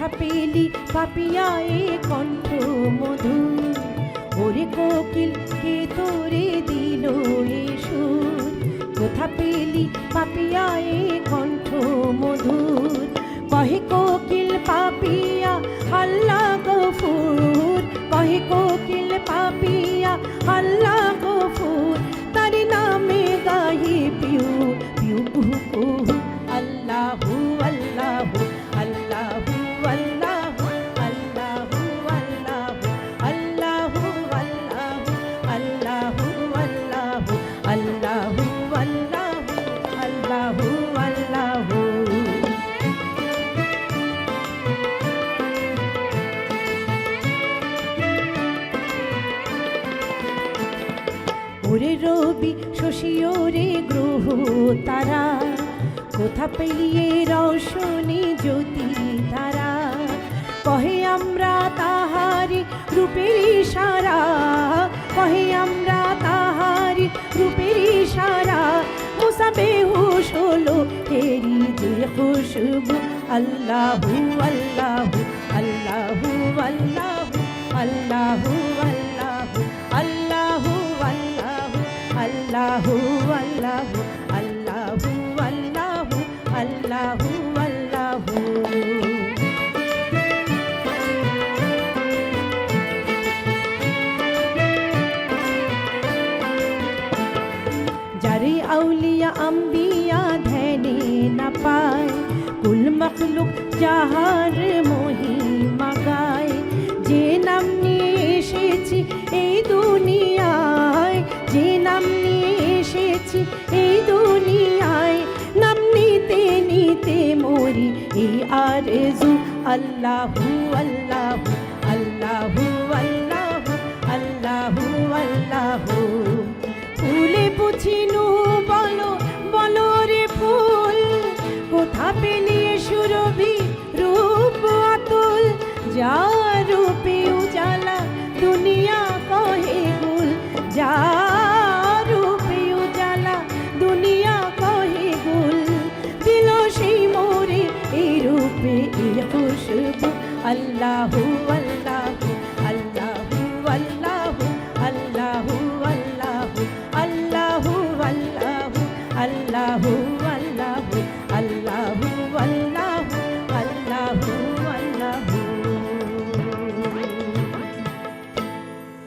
কোথা পেলি পাপিয়া এ কণ্ঠ মধু ওরে কোকিল, কে তোরে দিল এ কোথা পেলি পাপিয়া এ কণ্ঠ মধুর। কহে কোকিল পাপিয়া আল্লাহ গফুর কহে কোকিল পাপিয়া আল্লাহ ওরে রবি, শশী ওরে গ্রহ, তারা কোথা পেলিয়ে রৌশনী জ্যোতি তারা কহে আমরা তাহারি রূপের ইশারা, কহে আমরা তাহারি রূপের ইশারা। মুসা বেহুশ হলো, তেরি যে খুশবু। আল্লাহু আল্লাহু আল্লাহু আল্লাহু আল্লাহু। আল্লাহু আল্লাহু আল্লাহু আল্লাহু আল্লাহু আল্লাহু। যারে আউলিয়া, আম্বিয়া ধ্যানে না পায়, কুল মখলুক যাহার এই দুনিয়ায় নাম নিতে নিতে মরি। আল্লাহু আল্লাহু ফুলে বলো বলো রে ফুল, কোথা পেলিয়ে সুরভি রূপ অতুল যা rua